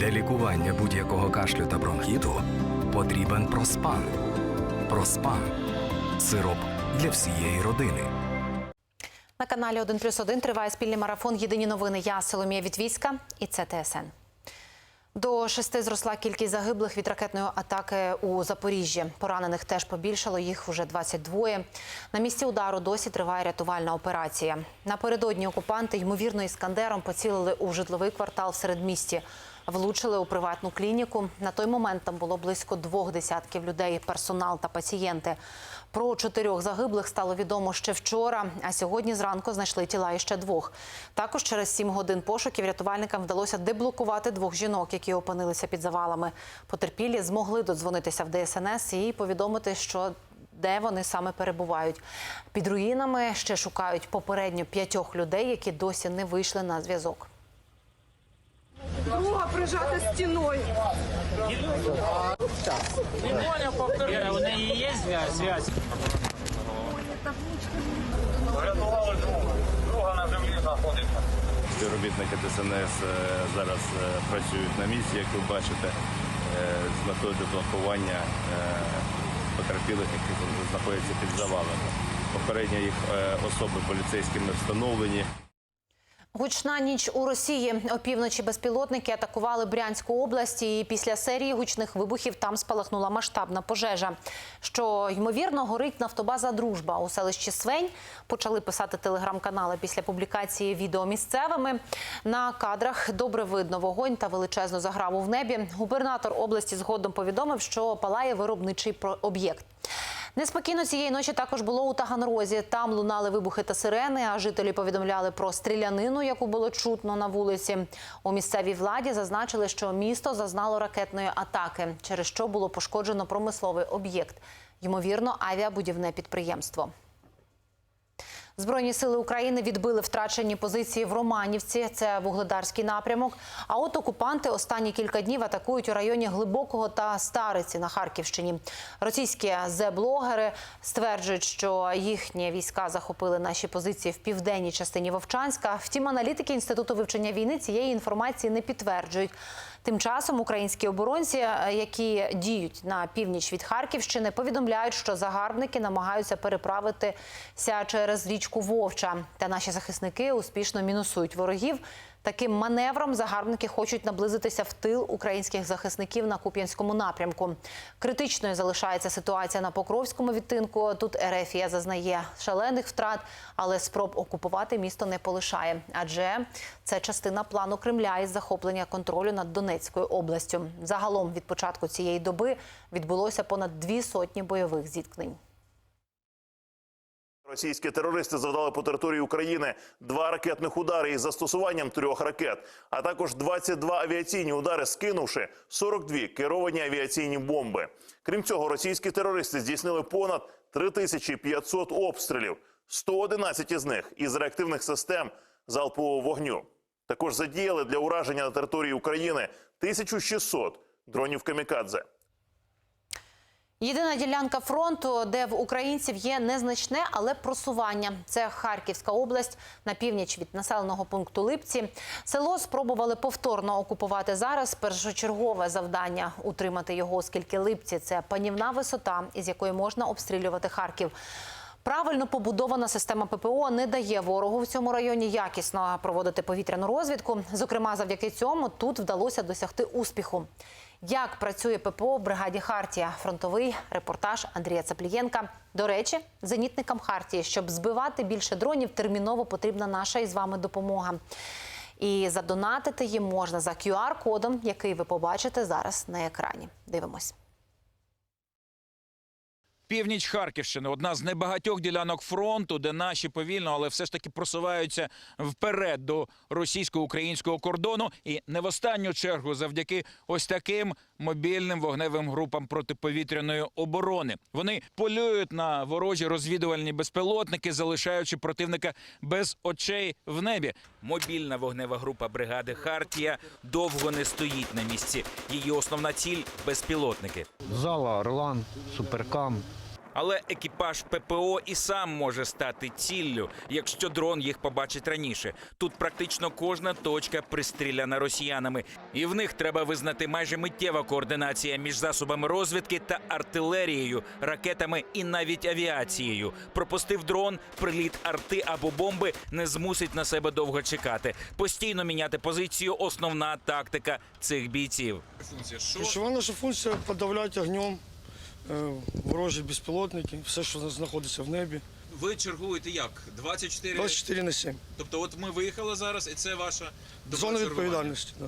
Для лікування будь-якого кашлю та бронхіту потрібен проспан. Проспан сироп для всієї родини. На каналі 1 плюс 1 триває спільний марафон. Єдині новини. Я Соломія Вітвіська і це ТСН. До шести зросла кількість загиблих від ракетної атаки у Запоріжжі. Поранених теж побільшало, їх вже 22. На місці удару досі триває рятувальна операція. Напередодні окупанти, ймовірно, іскандером поцілили у житловий квартал в середмісті. Влучили у приватну клініку. На той момент там було близько двох десятків людей, персонал та пацієнти. Про чотирьох загиблих стало відомо ще вчора, а сьогодні зранку знайшли тіла іще двох. Також через сім годин пошуків рятувальникам вдалося деблокувати двох жінок, які опинилися під завалами. Потерпілі змогли додзвонитися в ДСНС і повідомити, що де вони саме перебувають. Під руїнами ще шукають попередньо п'ятьох людей, які досі не вийшли на зв'язок. Друга прижата стіною. Вера, у неї є зв'язь? Врятували друга. Друга на землі знаходиться. Співробітники ДСНС е, зараз е, працюють на місці, як ви бачите, е, з метою деблокування е, потерпілих, які знаходяться під завалами. Попередньо їх особи поліцейськими встановлені. Гучна ніч у Росії. Опівночі безпілотники атакували Брянську область. І після серії гучних вибухів там спалахнула масштабна пожежа. Що ймовірно горить нафтобаза Дружба у селищі Свень. Почали писати телеграм-канали після публікації відео місцевими. На кадрах добре видно вогонь та величезну заграву в небі. Губернатор області згодом повідомив, що палає виробничий об'єкт. Неспокійно цієї ночі також було у Таганрозі. Там лунали вибухи та сирени, а жителі повідомляли про стрілянину, яку було чутно на вулиці. У місцевій владі зазначили, що місто зазнало ракетної атаки, через що було пошкоджено промисловий об'єкт. Ймовірно, авіабудівне підприємство. Збройні сили України відбили втрачені позиції в Романівці. Це вугледарський напрямок. А от окупанти останні кілька днів атакують у районі Глибокого та Стариці на Харківщині. Російські зе-блогери стверджують, що їхні війська захопили наші позиції в південній частині Вовчанська. Втім, аналітики інституту вивчення війни цієї інформації не підтверджують. Тим часом українські оборонці, е, які діють на північ від Харківщини, повідомляють, що загарбники намагаються переправитися через річку Вовча. Та наші захисники успішно мінусують ворогів. Таким маневром загарбники хочуть наблизитися в тил українських захисників на Куп'янському напрямку. Критичною залишається ситуація на Покровському відтинку. Тут Ерефія зазнає шалених втрат, але спроб окупувати місто не полишає, адже це частина плану Кремля із захоплення контролю над Донецькою областю. Загалом від початку цієї доби відбулося понад дві сотні бойових зіткнень. Російські терористи завдали по території України два ракетних удари із застосуванням трьох ракет, а також 22 авіаційні удари, скинувши 42 керовані авіаційні бомби. Крім цього, російські терористи здійснили понад 3500 обстрілів, 111 із них із реактивних систем залпового вогню. Також задіяли для ураження на території України 1600 дронів камікадзе. Єдина ділянка фронту, де в українців є незначне, але просування. Це Харківська область на північ від населеного пункту Липці. Село спробували повторно окупувати зараз. Першочергове завдання утримати його, оскільки Липці це панівна висота, із якої можна обстрілювати Харків. Правильно побудована система ППО не дає ворогу в цьому районі якісно проводити повітряну розвідку. Зокрема, завдяки цьому тут вдалося досягти успіху. Як працює ППО в бригаді Хартія? Фронтовий репортаж Андрія Цаплієнка. До речі, зенітникам Хартії, щоб збивати більше дронів, терміново потрібна наша із вами допомога. І задонатити їм можна за QR-кодом, який ви побачите зараз на екрані. Дивимось. Північ Харківщини одна з небагатьох ділянок фронту, де наші повільно, але все ж таки просуваються вперед до російсько-українського кордону, і не в останню чергу завдяки ось таким мобільним вогневим групам протиповітряної оборони. Вони полюють на ворожі розвідувальні безпілотники, залишаючи противника без очей в небі. Мобільна вогнева група бригади Хартія довго не стоїть на місці. Її основна ціль безпілотники. Зала, Орлан, Суперкам. Але екіпаж ППО і сам може стати ціллю, якщо дрон їх побачить раніше. Тут практично кожна точка пристріляна росіянами, і в них треба визнати майже миттєва координація між засобами розвідки та артилерією, ракетами і навіть авіацією. Пропустив дрон, приліт арти або бомби не змусить на себе довго чекати. Постійно міняти позицію основна тактика цих бійців. Ключова наша функція подавляти огнем ворожі безпілотники, все, що знаходиться в небі. Ви чергуєте як? 24? 24 на 7. Тобто от ми виїхали зараз, і це ваша Зона відповідальності. Да.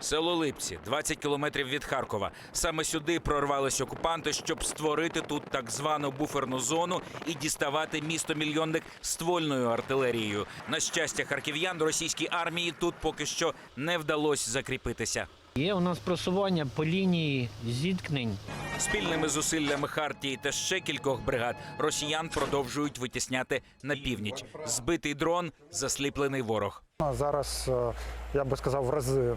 Село Липці, 20 кілометрів від Харкова. Саме сюди прорвались окупанти, щоб створити тут так звану буферну зону і діставати місто мільйонник ствольною артилерією. На щастя, харків'ян російській армії тут поки що не вдалося закріпитися. Є у нас просування по лінії зіткнень. Спільними зусиллями Хартії та ще кількох бригад росіян продовжують витісняти на північ. Збитий дрон, засліплений ворог. А Зараз е, я би сказав в рази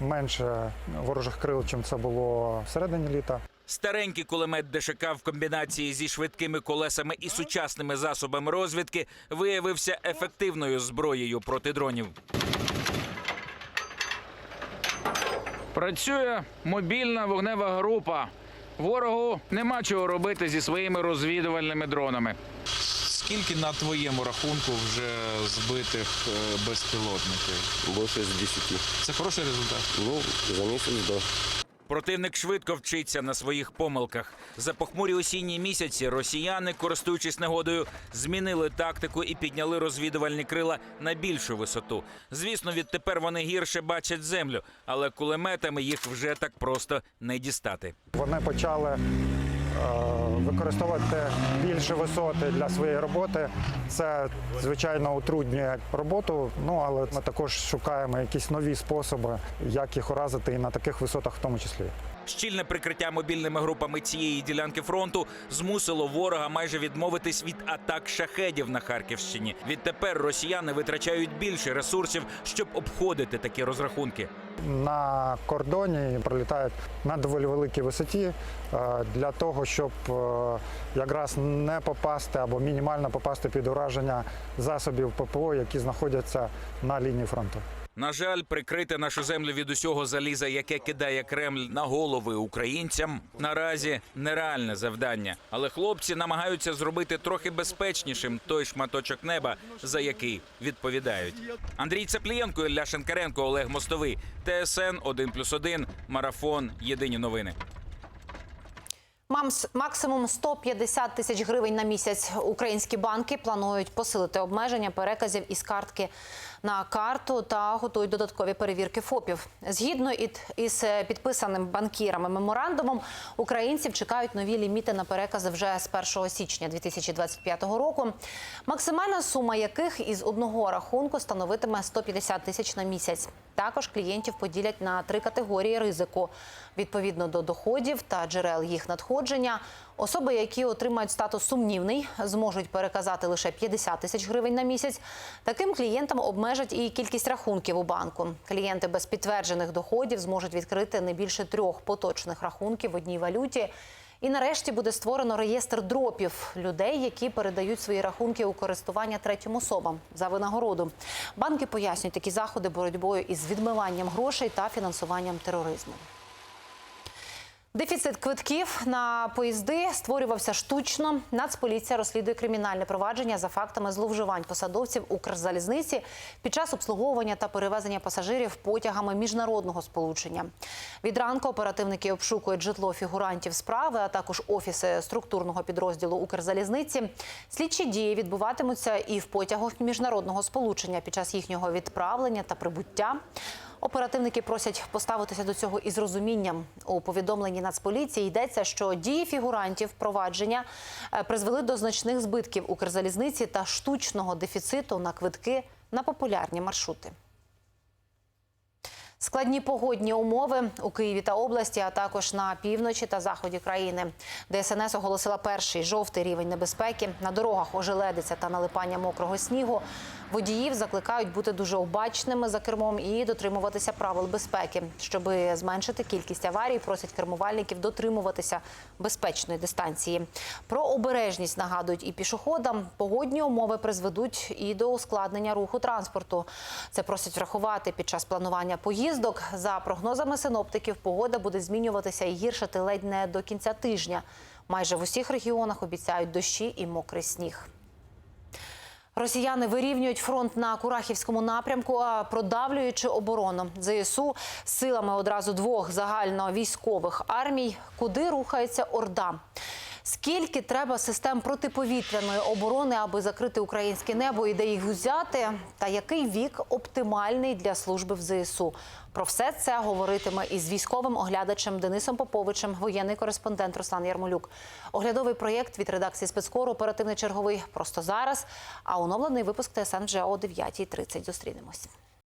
менше ворожих крил, чим це було всередині літа. Старенький кулемет ДШК в комбінації зі швидкими колесами і сучасними засобами розвідки виявився ефективною зброєю проти дронів. Працює мобільна вогнева група. Ворогу нема чого робити зі своїми розвідувальними дронами. Скільки на твоєму рахунку вже збитих е, безпілотників? Більше з 10. Це хороший результат. Ну, за місяць до. Противник швидко вчиться на своїх помилках. За похмурі осінні місяці росіяни, користуючись нагодою, змінили тактику і підняли розвідувальні крила на більшу висоту. Звісно, відтепер вони гірше бачать землю, але кулеметами їх вже так просто не дістати. Вони почали використовувати більше висоти для своєї роботи. Це звичайно утруднює роботу. Ну але ми також шукаємо якісь нові способи, як їх уразити і на таких висотах, в тому числі. Щільне прикриття мобільними групами цієї ділянки фронту змусило ворога майже відмовитись від атак шахедів на Харківщині. Відтепер росіяни витрачають більше ресурсів, щоб обходити такі розрахунки. На кордоні пролітають на доволі великій висоті е, для того, щоб е, якраз не попасти або мінімально попасти під ураження засобів ППО, які знаходяться на лінії фронту. На жаль, прикрити нашу землю від усього заліза, яке кидає Кремль на голови українцям, наразі нереальне завдання. Але хлопці намагаються зробити трохи безпечнішим той шматочок неба, за який відповідають. Андрій Цеплієнко, Ілля Шенкаренко, Олег Мостовий, ТСН 1+,1, Марафон. Єдині новини. Максимум 150 тисяч гривень на місяць. Українські банки планують посилити обмеження переказів із картки на карту та готують додаткові перевірки ФОПів. Згідно ід- із е, підписаним банкірами меморандумом, українців чекають нові ліміти на перекази вже з 1 січня 2025 року. Максимальна сума яких із одного рахунку становитиме 150 тисяч на місяць. Також клієнтів поділять на три категорії ризику відповідно до доходів та джерел їх надходження. Особи, які отримають статус сумнівний, зможуть переказати лише 50 тисяч гривень на місяць. Таким клієнтам обмежать і кількість рахунків у банку. Клієнти без підтверджених доходів зможуть відкрити не більше трьох поточних рахунків в одній валюті. І нарешті буде створено реєстр дропів людей, які передають свої рахунки у користування третім особам за винагороду. Банки пояснюють такі заходи боротьбою із відмиванням грошей та фінансуванням тероризму. Дефіцит квитків на поїзди створювався штучно. Нацполіція розслідує кримінальне провадження за фактами зловживань посадовців Укрзалізниці під час обслуговування та перевезення пасажирів потягами міжнародного сполучення. Від ранку оперативники обшукують житло фігурантів справи, а також офіси структурного підрозділу Укрзалізниці. Слідчі дії відбуватимуться і в потягах міжнародного сполучення під час їхнього відправлення та прибуття. Оперативники просять поставитися до цього із розумінням. У повідомленні Нацполіції йдеться, що дії фігурантів провадження е, призвели до значних збитків Укрзалізниці та штучного дефіциту на квитки на популярні маршрути. Складні погодні умови у Києві та області, а також на півночі та заході країни. ДСНС оголосила перший жовтий рівень небезпеки. На дорогах ожеледиця та налипання мокрого снігу. Водіїв закликають бути дуже обачними за кермом і дотримуватися правил безпеки. Щоб зменшити кількість аварій, просять кермувальників дотримуватися безпечної дистанції. Про обережність нагадують і пішоходам. Погодні умови призведуть і до ускладнення руху транспорту. Це просять врахувати під час планування поїздок. За прогнозами синоптиків, погода буде змінюватися і гіршати ледь не до кінця тижня. Майже в усіх регіонах обіцяють дощі і мокрий сніг. Росіяни вирівнюють фронт на Курахівському напрямку, продавлюючи оборону ЗСУ силами одразу двох загальновійськових армій, куди рухається Орда. Скільки треба систем протиповітряної оборони, аби закрити українське небо і де їх взяти? Та який вік оптимальний для служби в ЗСУ? Про все це говоритиме із військовим оглядачем Денисом Поповичем, воєнний кореспондент Руслан Ярмолюк. Оглядовий проєкт від редакції спецкору оперативний черговий просто зараз. А оновлений випуск ТСН вже о 9.30. Зустрінемось.